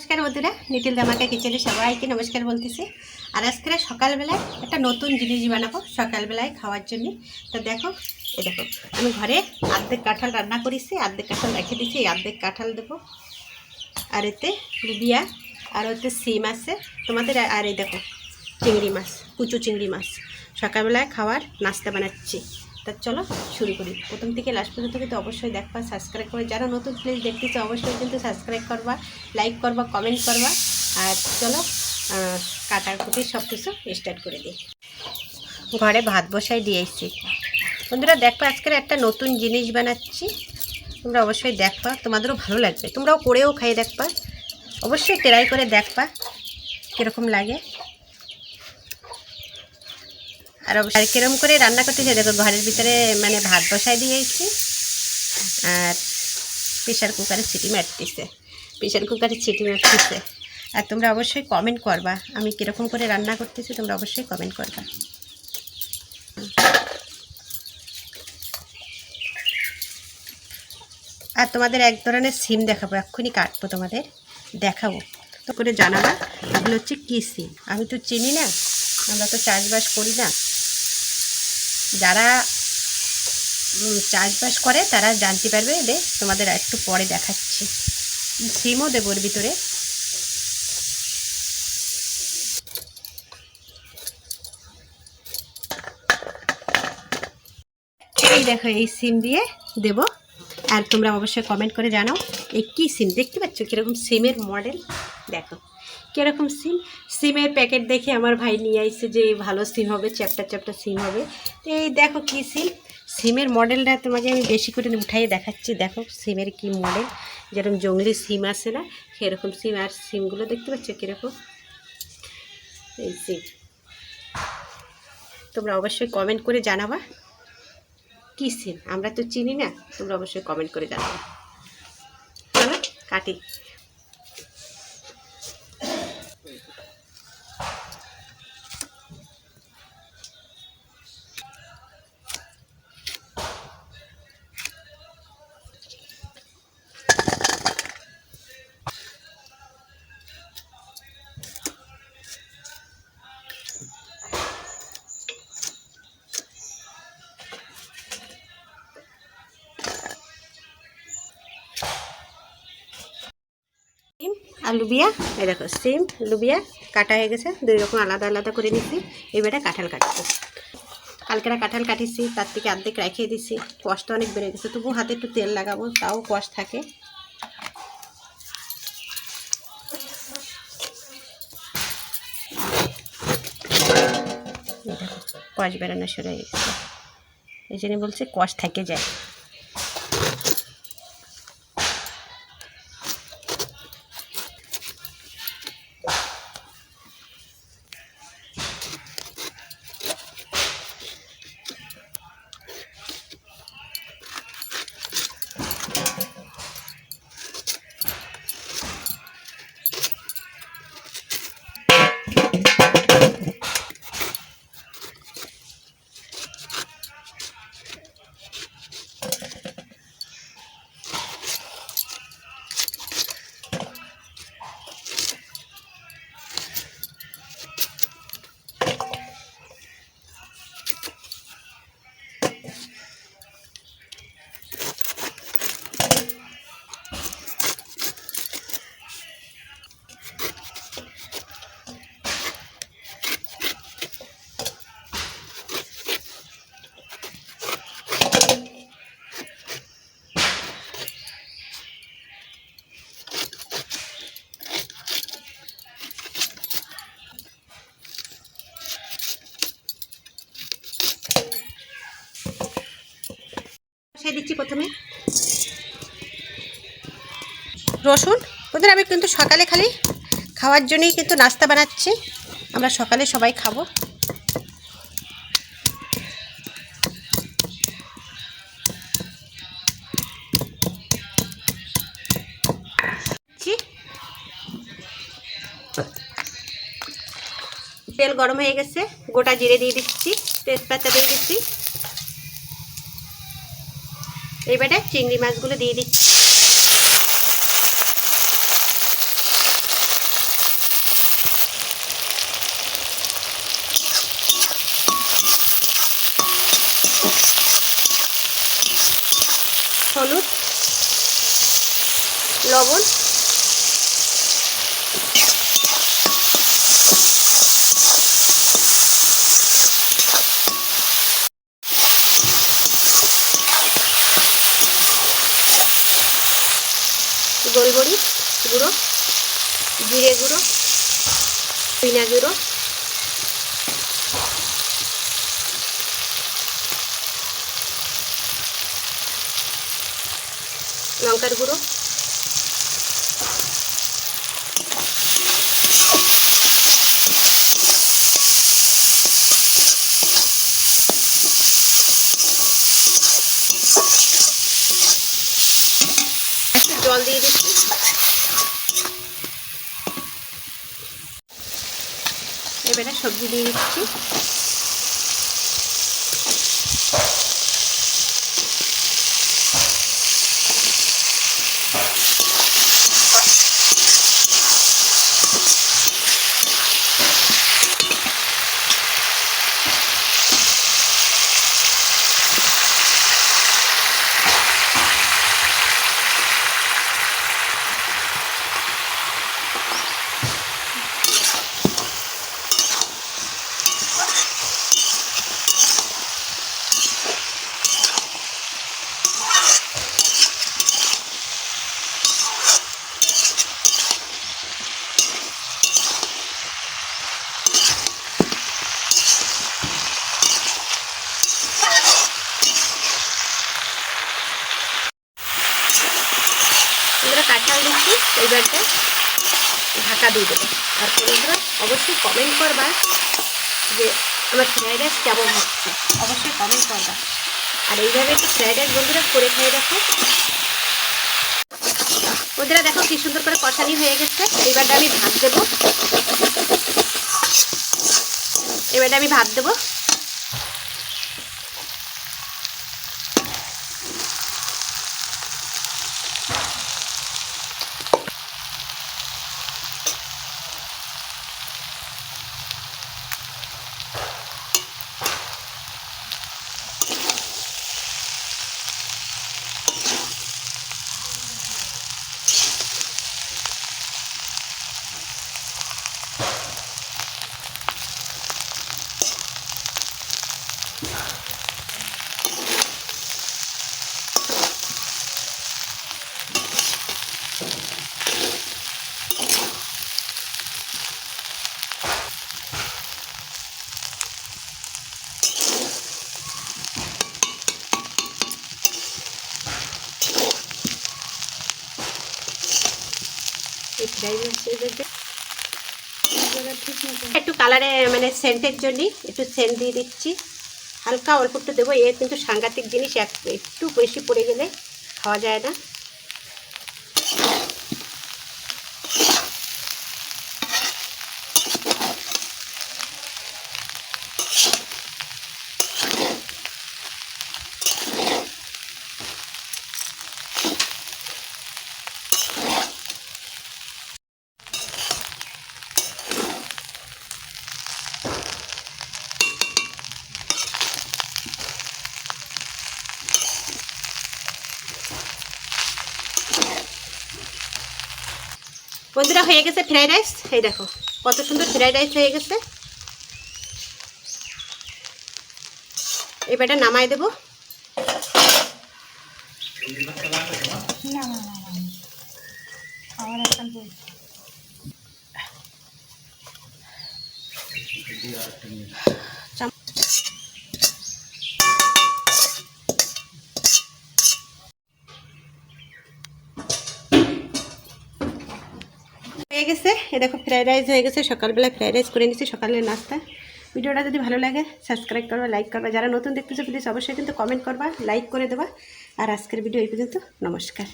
নমস্কার বন্ধুরা নিটিল দামাকা কিচেনে সবাইকে নমস্কার বলতেছি। আর আজকে সকালবেলায় একটা নতুন জিনিস বানাবো, সকালবেলায় খাওয়ার জন্য। তো দেখো এ দেখো, আমি ঘরে আর্ধেক কাঁঠাল রান্না করেছি, আর্ধেক কাঁঠাল রেখে দিয়েছি আর্ধেক কাঁঠাল দেবো। আর এতে লুবিয়া আর ওতে সিম আছে। তোমাদের, আর এই দেখো, চিংড়ি মাছ, কুচু চিংড়ি মাছ। সকালবেলায় খাওয়ার নাস্তা বানাচ্ছি। তা চলো শুরু করি। প্রথম থেকে লাস্ট পর্যন্ত কিন্তু অবশ্যই দেখবা সাবস্ক্রাইব করে যারা নতুন প্লিজ দেখতেছে, অবশ্যই কিন্তু সাবস্ক্রাইব করবা লাইক করবা কমেন্ট করবা। আর চলো কাটাকুটি সব কিছু স্টার্ট করে দিই। ঘরে ভাত বসাই দিয়েছি। বন্ধুরা দেখবা আজকের একটা নতুন জিনিস বানাচ্ছি। তোমরা অবশ্যই দেখবা, তোমাদেরও ভালো লাগবে। তোমরাও করেও খাই দেখবা। অবশ্যই ট্রাই করে দেখবা, কীরকম লাগে। আর আর কিরম করে রান্না করতেছে দেখো, ঘরের ভিতরে মানে ভাত বসাই দিয়েছি, আর প্রেশার কুকারে সিটি মারতেছে। প্রেশার কুকারে সিটি মারতেছে। আর তোমরা অবশ্যই কমেন্ট করবা, আমি কীরকম করে রান্না করতেছি, তোমরা অবশ্যই কমেন্ট করবা। আর তোমাদের এক ধরনের সিম দেখাবো, এক্ষুনি কাটবো তোমাদের, দেখাবো। তো করে জানাবা, এগুলো হচ্ছে কী সিম? আমি তো চিনি না, আমরা তো চাষবাস করি না। যারা চাষবাস করে, তারা জানতে পারবে দে তোমাদের একটু পরে দেখাচ্ছি। সিমও দেবো ভিতরে। এই দেখো, এই সিম দিয়ে দেব। আর তোমরা অবশ্যই কমেন্ট করে জানাও এই কী সিম? দেখতে পাচ্ছ কীরকম সিমের মডেল দেখো, কীরকম সিম? সিমের প্যাকেট দেখে আমার ভাই নিয়ে আইছে যে ভালো সিম হবে চ্যাপটা চ্যাপটা সিম হবে। তো এই দেখো কী সিম? সিমের মডেলটা তোমাকে আমি বেশি করে উঠাই দেখাচ্ছি। দেখো সিমের কি মডেল? যেরকম জঙ্গলি সিম আছে না, সেরকম সিম। আর সিমগুলো দেখতে পাচ্ছ কীরকম? এই সিম। তোমরা অবশ্যই কমেন্ট করে জানাবা কী সিম। আমরা তো চিনি না, তোমরা অবশ্যই কমেন্ট করে জানাবা। চলো, কাটি। আর লুবিয়া, এই দেখো সিম লুবিয়া, কাটা হয়ে গেছে। দুই রকম আলাদা আলাদা করে নিচ্ছি এবারে কাঁঠাল কাটছি। কালকেরা কাঁঠাল কাটিছি, তার থেকে অর্ধেক রেখে দিছি। কষ্ট অনেক বেড়ে গেছে, তবু হাতে একটু তেল লাগাবো, তাও কষ থাকে। কষ বেড়ানো শুরু হয়ে গেছে। এই জন্য বলছে কষ থেকে যায়। বসাই দিচ্ছি প্রথমে। রসুন, ওদের আমি কিন্তু সকালে খালি খাওয়ার জন্যই কিন্তু নাস্তা বানাচ্ছি। আমরা সকালে সবাই খাব। তেল গরম হয়ে গেছে, গোটা জিরে দিয়ে দিচ্ছি, তেজপাতা দিয়ে দিচ্ছি। এবারে চিংড়ি মাছগুলো দিয়ে দিচ্ছি। হলুদ লবণ গোলমরিচ গুঁড়ো জিরে গুঁড়ো পিনা গুঁড়ো। লঙ্কার গুঁড়ো একটু জল দিয়ে দিচ্ছি এবারে সবজি দিয়ে দিচ্ছি আমরা কাঁঠাল ঢাকা দিয়ে দেবো। আর বন্ধুরা, অবশ্যই কমেন্ট করবা যে আমার ফ্রাইড রাইস কেমন হচ্ছে। অবশ্যই কমেন্ট করবা। আর এইভাবে একটু ফ্রাইড রাইস বন্ধুরা করে খেয়ে দেখো। বন্ধুরা, দেখো কি সুন্দর করে কষানি হয়ে গেছে। এইবারটা আমি ভাত দেবো। এবারটা আমি ভাত দেবো। একটু কালারে মানে সেন্টের জন্য একটু সেন্ট দিয়ে দিচ্ছি। হালকা অল্প একটু দেবো এর কিন্তু সাংঘাতিক জিনিস, এক- একটু বেশি পড়ে গেলে খাওয়া যায় না। বন্ধুরা হয়ে গেছে ফ্রাইড রাইস। এই দেখো, কত সুন্দর ফ্রাইড রাইস হয়ে গেছে। এবারটা নামাই দেবো। না হয়ে গেছে। এ দেখো ফ্রাইড রাইস হয়ে গেছে। সকালবেলা ফ্রাইড রাইস করে নিচ্ছি সকালের নাস্তা। ভিডিওটা যদি ভালো লাগে সাবস্ক্রাইব করবা লাইক করবা। যারা নতুন দেখতেছো প্লিজ অবশ্যই কিন্তু কমেন্ট করবা লাইক করে দেবা। আর আজকের ভিডিও এই পর্যন্ত। নমস্কার।